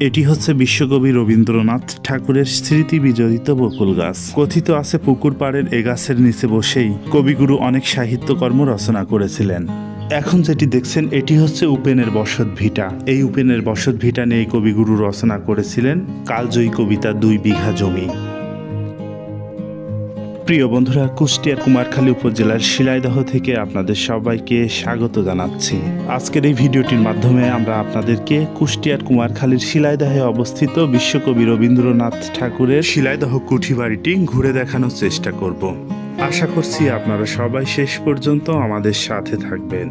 এটি হচ্ছে বিশ্বকবি রবীন্দ্রনাথ ঠাকুরের স্মৃতি বিজড়িত বকুল গাছ। কথিত আছে পুকুর পাড়ের এ গাছের নিচে বসেই কবিগুরু অনেক সাহিত্যকর্ম রচনা করেছিলেন। এখন যেটি দেখছেন, এটি হচ্ছে উপেনের বসত ভিটা। এই উপেনের বসত ভিটা নিয়ে কবিগুরু রচনা করেছিলেন কালজয়ী কবিতা দুই বিঘা জমি। প্রিয় বন্ধুরা কুষ্টিয়ার কুমারখালী উপজেলার শিলাইদহ থেকে আপনাদের সবাইকে স্বাগত জানাচ্ছি। আজকের এই ভিডিওটির মাধ্যমে আমরা আপনাদেরকে কুষ্টিয়ার কুমারখালীর শিলাইদহে অবস্থিত বিশ্বকবি রবীন্দ্রনাথ ঠাকুরের শিলাইদহ কুঠি বাড়িটি ঘুরে দেখানোর চেষ্টা করব। আশা করছি আপনারা সবাই শেষ পর্যন্ত আমাদের সাথে থাকবেন।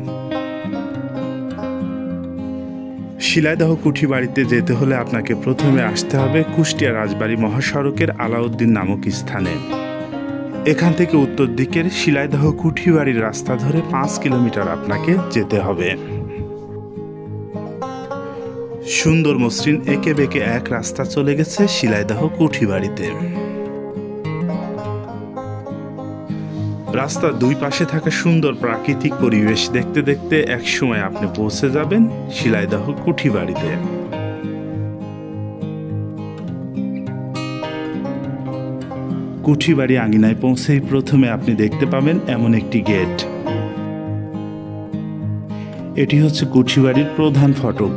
শিলাইদহ কুঠি বাড়িতে যেতে হলে আপনাকে প্রথমে আসতে হবে কুষ্টিয়া রাজবাড়ি মহাসড়কের আলাউদ্দিন নামক স্থানে। এখান থেকে উত্তর দিকের শিলাইদহ কুঠিবাড়ির রাস্তা ধরে পাঁচ কিলোমিটার আপনাকে যেতে হবে। সুন্দর মসৃণ একে বেঁকে এক রাস্তা চলে গেছে শিলাইদহ কুঠিবাড়িতে। রাস্তার দুই পাশে থাকা সুন্দর প্রাকৃতিক পরিবেশ দেখতে দেখতে এক সময় আপনি পৌঁছে যাবেন শিলাইদহ কুঠিবাড়িতে। কুঠিবাড়ি আঙিনায় পৌঁছেই প্রথমে আপনি দেখতে পাবেন এমন একটি গেট। এটি হচ্ছে কুঠিবাড়ির প্রধান ফটক।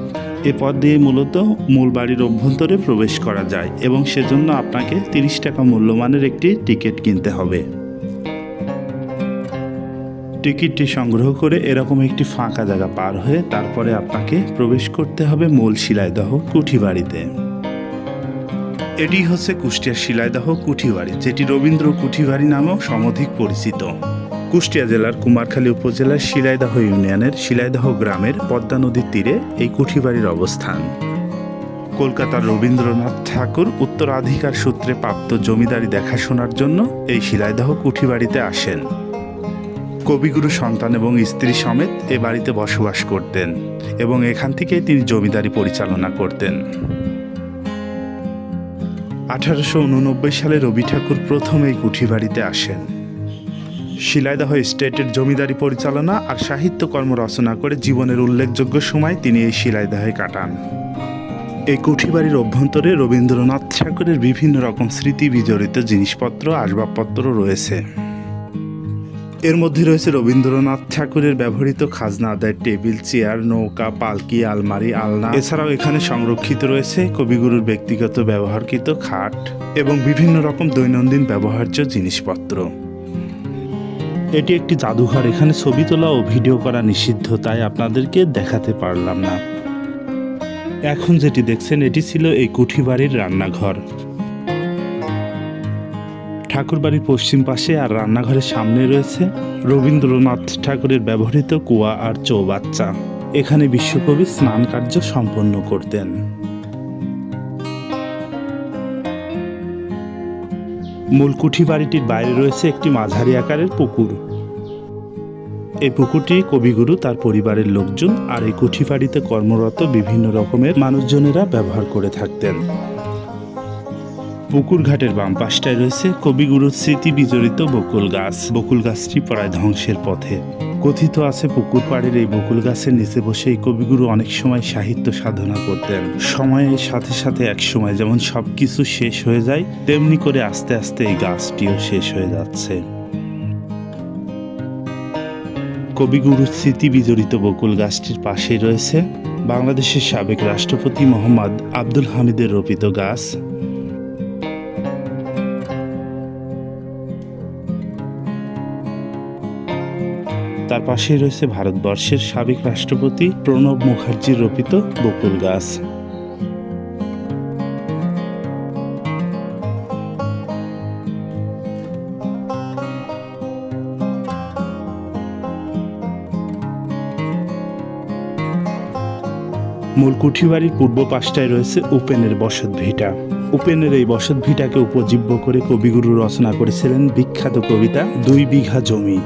এ পথ দিয়ে মূলত মূল বাড়ির অভ্যন্তরে প্রবেশ করা যায় এবং সেজন্য আপনাকে তিরিশ টাকা মূল্যমানের একটি টিকিট কিনতে হবে। টিকিটটি সংগ্রহ করে এরকম একটি ফাঁকা জায়গা পার হয়ে তারপরে আপনাকে প্রবেশ করতে হবে মূল শিলাইদহ কুঠিবাড়িতে। এটি হচ্ছে কুষ্টিয়া শিলাইদহ কুঠিবাড়ি, যেটি রবীন্দ্র কুঠিবাড়ি নামেও সমধিক পরিচিত। কুষ্টিয়া জেলার কুমারখালী উপজেলার শিলাইদহ ইউনিয়নের শিলাইদহ গ্রামের পদ্মা নদীর তীরে এই কুঠিবাড়ির অবস্থান। কলকাতার রবীন্দ্রনাথ ঠাকুর উত্তরাধিকার সূত্রে প্রাপ্ত জমিদারি দেখাশোনার জন্য এই শিলাইদহ কুঠিবাড়িতে আসেন। কবিগুরু সন্তান এবং স্ত্রী সমেত এ বাড়িতে বসবাস করতেন এবং এখান থেকেই তিনি জমিদারি পরিচালনা করতেন। আঠারোশো উননব্বই সালে রবি ঠাকুর প্রথম এই কুঠিবাড়িতে আসেন। শিলাইদাহ স্টেটের জমিদারি পরিচালনা আর সাহিত্যকর্ম রচনা করে জীবনের উল্লেখযোগ্য সময় তিনি এই শিলাইদাহে কাটান। এই কুঠিবাড়ির অভ্যন্তরে রবীন্দ্রনাথ ঠাকুরের বিভিন্ন রকম স্মৃতি বিজড়িত জিনিসপত্র আসবাবপত্র রয়েছে। এর মধ্যে রয়েছে রবীন্দ্রনাথ ঠাকুরের ব্যবহৃত খাজনা আদায় টেবিল, চেয়ার, নৌকা, পালকি, আলমারি, আলনা। এছাড়াও এখানে সংরক্ষিত রয়েছে কবিগুরুর ব্যক্তিগত ব্যবহারকৃত খাট এবং বিভিন্ন রকম দৈনন্দিন ব্যবহার্য জিনিসপত্র। এটি একটি জাদুঘর। এখানে ছবি তোলা ও ভিডিও করা নিষিদ্ধ, তাই আপনাদেরকে দেখাতে পারলাম না। এখন যেটি দেখছেন, এটি ছিল এই কুঠিবাড়ির রান্নাঘর। ঠাকুরবাড়ির পশ্চিম পাশে আর রান্নাঘরের সামনে রয়েছে রবীন্দ্রনাথ ঠাকুরের ব্যবহৃত কুয়া আর চৌবাচ্চা। এখানে বিশ্বকবি স্নান কার্য সম্পন্ন করতেন। মূল কুঠি বাড়িটির বাইরে রয়েছে একটি মাঝারি আকারের পুকুর। এই পুকুরটি কবিগুরু, তার পরিবারের লোকজন আর এই কুঠি বাড়িতে কর্মরত বিভিন্ন রকমের মানুষজনেরা ব্যবহার করে থাকতেন। পুকুর ঘাটের বাম পাশটায় রয়েছে কবিগুরুর স্মৃতি বিজড়িত বকুল গাছ। বকুল গাছটি প্রায় ধ্বংসের পথে। কথিত আছে, পুকুর পাড়ের এই বকুল গাছের নিচে বসে এই কবিগুরু অনেক সময় সাহিত্য সাধনা করতেন। সময়ের সাথে সাথে এক সময় যেমন সব কিছু শেষ হয়ে যায়, তেমনি করে আস্তে আস্তে এই গাছটিও শেষ হয়ে যাচ্ছে। কবিগুরুর স্মৃতি বিজড়িত বকুল গাছটির পাশেই রয়েছে বাংলাদেশের সাবেক রাষ্ট্রপতি মোহাম্মদ আব্দুল হামিদের রোপিত গাছ। তার পাশেই রয়েছে ভারতবর্ষের সাবেক রাষ্ট্রপতি প্রণব মুখার্জির রোপিত বকুল গাছ। মূল কুঠিবাড়ির পূর্ব পাশটায় রয়েছে উপেনের বসত ভিটা। উপেনের এই বসত ভিটাকে উপজীব্য করে কবিগুরু রচনা করেছিলেন বিখ্যাত কবিতা দুই বিঘা জমি।